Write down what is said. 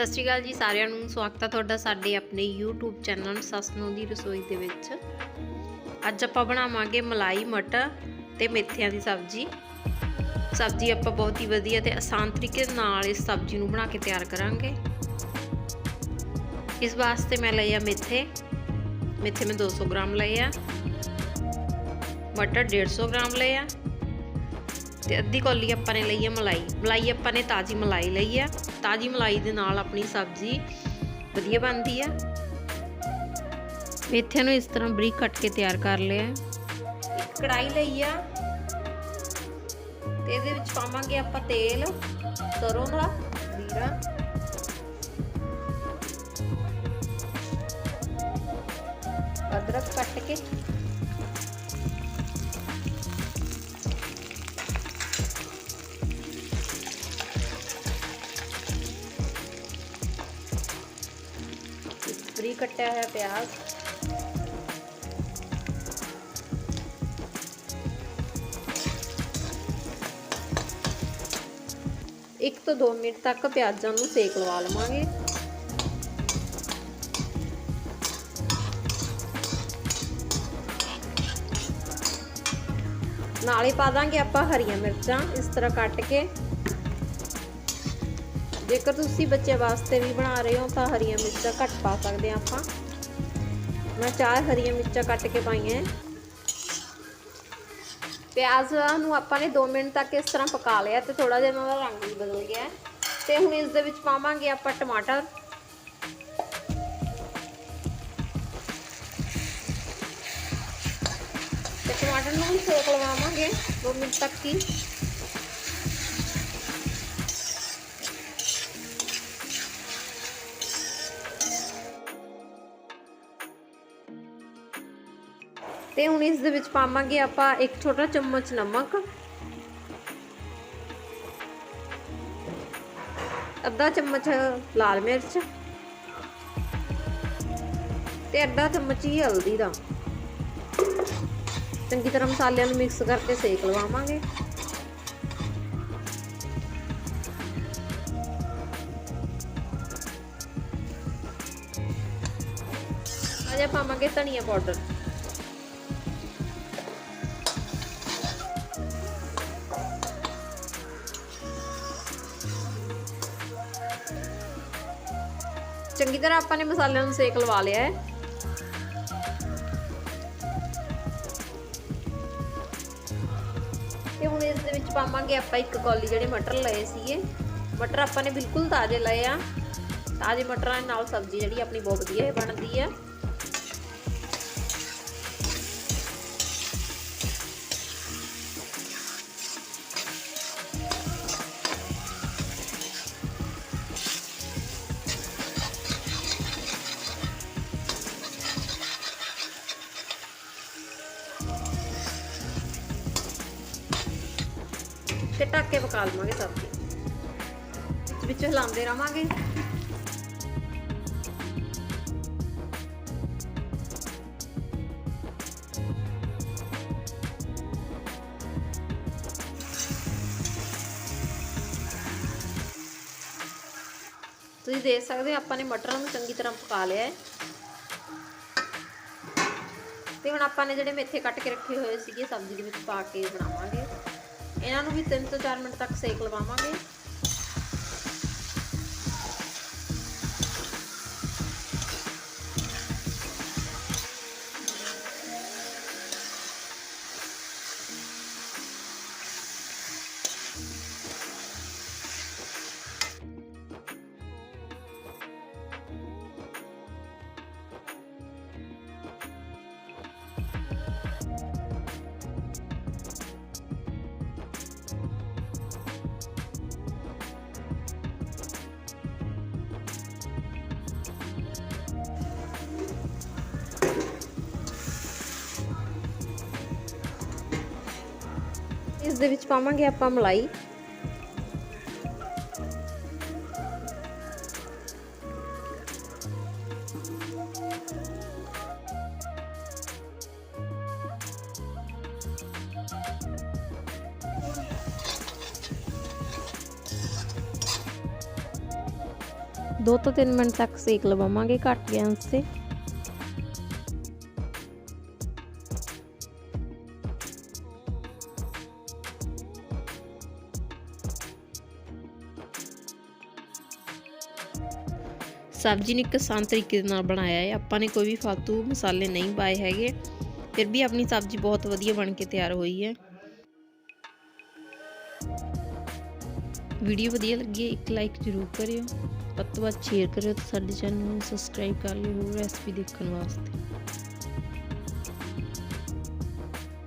ਸਤਿ ਸ਼੍ਰੀ ਅਕਾਲ ਜੀ ਸਾਰਿਆਂ ਨੂੰ। ਸਵਾਗਤ ਹੈ ਤੁਹਾਡਾ ਸਾਡੇ ਆਪਣੇ YouTube ਚੈਨਲ ਸੱਸ ਨੂੰ ਦੀ ਰਸੋਈ ਦੇ ਵਿੱਚ। ਅੱਜ ਆਪਾਂ ਬਣਾਵਾਂਗੇ ਮਲਾਈ ਮਟਰ ਤੇ ਮੇਥਿਆਂ ਦੀ ਸਬਜ਼ੀ। ਸਬਜ਼ੀ ਆਪਾਂ ਬਹੁਤ ਹੀ ਵਧੀਆ ਤੇ ਆਸਾਨ ਤਰੀਕੇ ਨਾਲ ਇਸ ਸਬਜ਼ੀ ਨੂੰ ਬਣਾ ਕੇ ਤਿਆਰ ਕਰਾਂਗੇ। ਇਸ ਵਾਸਤੇ ਮੈਂ ਲਏ ਆ ਮੇਥੇ। ਮੇਥੇ ਮੈਂ 200 ਗ੍ਰਾਮ ਲਏ ਆ। ਮਟਰ 150 ਗ੍ਰਾਮ ਲਏ ਆ। ਤੇ ਅੱਧੀ ਕੌਲੀ ਆਪਾਂ ਨੇ ਲਈ ਆ ਮਲਾਈ। ਮਲਾਈ ਆਪਾਂ ਨੇ ਤਾਜ਼ੀ ਮਲਾਈ ਲਈ ਆ। ਤਾਜ਼ੀ ਮਲਾਈ ਦੇ ਨਾਲ ਆਪਣੀ ਸਬਜ਼ੀ ਵਧੀਆ ਬਣਦੀ ਆ। ਮੇਥਿਆਂ ਨੂੰ ਇਸ ਤਰ੍ਹਾਂ ਬਰੀਕ ਕੱਟ ਕੇ ਤਿਆਰ ਕਰ ਲਿਆ। ਇੱਕ ਕੜਾਈ ਲਈ ਆ। ਤੇ ਇਹਦੇ ਵਿੱਚ ਪਾਵਾਂਗੇ ਆਪਾਂ ਤੇਲ, ਸਰੋਂ ਦਾ, ਜ਼ੀਰਾ। ਕੱਟਿਆ ਹੋਇਆ ਪਿਆਜ਼। ਇੱਕ ਤੋਂ 2 ਮਿੰਟ ਤੱਕ ਪਿਆਜ਼ਾਂ ਨੂੰ ਸੇਕ ਲਵਾ ਲਵਾਂਗੇ। ਨਾਲੇ ਪਾ ਦਾਂਗੇ ਆਪਾਂ ਹਰੀਆਂ ਮਿਰਚਾਂ ਇਸ ਤਰ੍ਹਾਂ ਕੱਟ ਕੇ। ਜੇਕਰ ਤੁਸੀਂ ਬੱਚੇ ਵਾਸਤੇ ਵੀ ਬਣਾ ਰਹੇ ਹੋ ਤਾਂ ਹਰੀਆਂ ਮਿਰਚਾਂ ਘੱਟ ਪਾ ਸਕਦੇ ਆ ਆਪਾਂ। ਮੈਂ ਚਾਰ ਹਰੀਆਂ ਮਿਰਚਾਂ ਕੱਟ ਕੇ ਪਾਈਆਂ ਪਿਆਜ਼ ਨੂੰ ਆਪਾਂ ਨੇ 2 ਮਿੰਟ ਤੱਕ ਇਸ ਤਰ੍ਹਾਂ ਪਕਾ ਲਿਆ ਤੇ ਥੋੜਾ ਜਿਹਾ ਉਹਦਾ ਰੰਗ ਵੀ ਬਦਲ ਗਿਆ ਤੇ ਹੁਣ ਇਸ ਦੇ ਵਿੱਚ ਪਾਵਾਂਗੇ ਆਪਾਂ ਟਮਾਟਰ। ਤੇ ਟਮਾਟਰ ਨੂੰ ਵੀ ਸੇਕ ਲਵਾਵਾਂਗੇ 2 ਮਿੰਟ ਤੱਕ ਹੀ। ਤੇ ਹੁਣ ਇਸ ਦੇ ਵਿੱਚ ਪਾਵਾਂਗੇ ਆਪਾਂ ਇੱਕ ਛੋਟਾ ਚਮਚ ਨਮਕ। ਅੱਧਾ ਚਮਚ ਲਾਲ ਮਿਰਚ ਤੇ ਅੱਧਾ ਚਮਚ ਹੀ ਹਲਦੀ ਦਾ। ਚੰਗੀ ਤਰ੍ਹਾਂ ਮਸਾਲਿਆਂ ਨੂੰ ਮਿਕਸ ਕਰਕੇ ਸੇਕ ਲਵਾਵਾਂਗੇ। ਅਜੇ ਪਾਵਾਂਗੇ ਧਨੀਆ ਪਾਊਡਰ। ਚੰਗੀ ਤਰ੍ਹਾਂ ਆਪਾਂ ਨੇ ਮਸਾਲਿਆਂ ਨੂੰ ਸੇਕ ਲਵਾ ਲਿਆ ਹੈ। ਤੇ ਹੁਣ ਇਸ ਦੇ ਵਿੱਚ ਪਾਵਾਂਗੇ ਆਪਾਂ ਇੱਕ ਕੌਲੀ ਜਿਹੜੇ ਮਟਰ ਲਏ ਸੀਗੇ। ਮਟਰ ਆਪਾਂ ਨੇ ਬਿਲਕੁਲ ਤਾਜ਼ੇ ਲਏ ਆ। ਤਾਜ਼ੇ ਮਟਰਾਂ ਨਾਲ ਸਬਜ਼ੀ ਜਿਹੜੀ ਆਪਣੀ ਬਹੁਤ ਵਧੀਆ ਬਣਦੀ ਹੈ ਤੇ ਢੱਕ ਕੇ ਪਕਾ ਲਵਾਂਗੇ ਸਬਜ਼ੀ ਵਿੱਚ ਵਿੱਚ ਹਿਲਾਉਂਦੇ ਰਵਾਂਗੇ। ਤੁਸੀਂ ਦੇਖ ਸਕਦੇ ਹੋ, ਆਪਾਂ ਨੇ ਮਟਰਾਂ ਨੂੰ ਚੰਗੀ ਤਰ੍ਹਾਂ ਪਕਾ ਲਿਆ ਹੈ। ਤੇ ਹੁਣ ਆਪਾਂ ਨੇ ਜਿਹੜੇ ਮੇਥੇ ਕੱਟ ਕੇ ਰੱਖੇ ਹੋਏ ਸੀਗੇ, ਸਬਜ਼ੀ ਦੇ ਵਿੱਚ ਪਾ ਕੇ ਬਣਾਵਾਂਗੇ। ਇਹਨਾਂ ਨੂੰ ਵੀ 3 ਤੋਂ 4 ਮਿੰਟ ਤੱਕ ਸੇਕ ਲਵਾਵਾਂਗੇ। ਦੇ ਵਿੱਚ ਪਾਵਾਂਗੇ ਆਪਾਂ ਮਲਾਈ। ਦੋ ਤੋਂ 3 ਮਿੰਟ ਤੱਕ ਸੇਕ ਲਵਾਵਾਂਗੇ ਘੱਟ ਗੈਸ ਤੇ। ਸਬਜ਼ੀ ਨੂੰ ਇੱਕ ਆਸਾਨ ਤਰੀਕੇ ਦੇ ਨਾਲ ਬਣਾਇਆ ਹੈ। ਆਪਾਂ ਨੇ ਕੋਈ ਵੀ ਫालतू ਮਸਾਲੇ ਨਹੀਂ ਪਾਏ ਹੈਗੇ। ਫਿਰ ਵੀ ਆਪਣੀ ਸਬਜ਼ੀ ਬਹੁਤ ਵਧੀਆ ਬਣ ਕੇ ਤਿਆਰ ਹੋਈ ਹੈ। ਵੀਡੀਓ ਵਧੀਆ ਲੱਗੀ ਇੱਕ ਲਾਈਕ ਜ਼ਰੂਰ ਕਰਿਓ। ਵੱਧ ਤੋਂ ਵੱਧ ਸ਼ੇਅਰ ਕਰਿਓ ਤੇ ਸਾਡੇ ਚੈਨਲ ਨੂੰ ਸਬਸਕ੍ਰਾਈਬ ਕਰ ਲਿਓ। ਰੈਸਪੀ ਦੇਖਣ ਵਾਸਤੇ।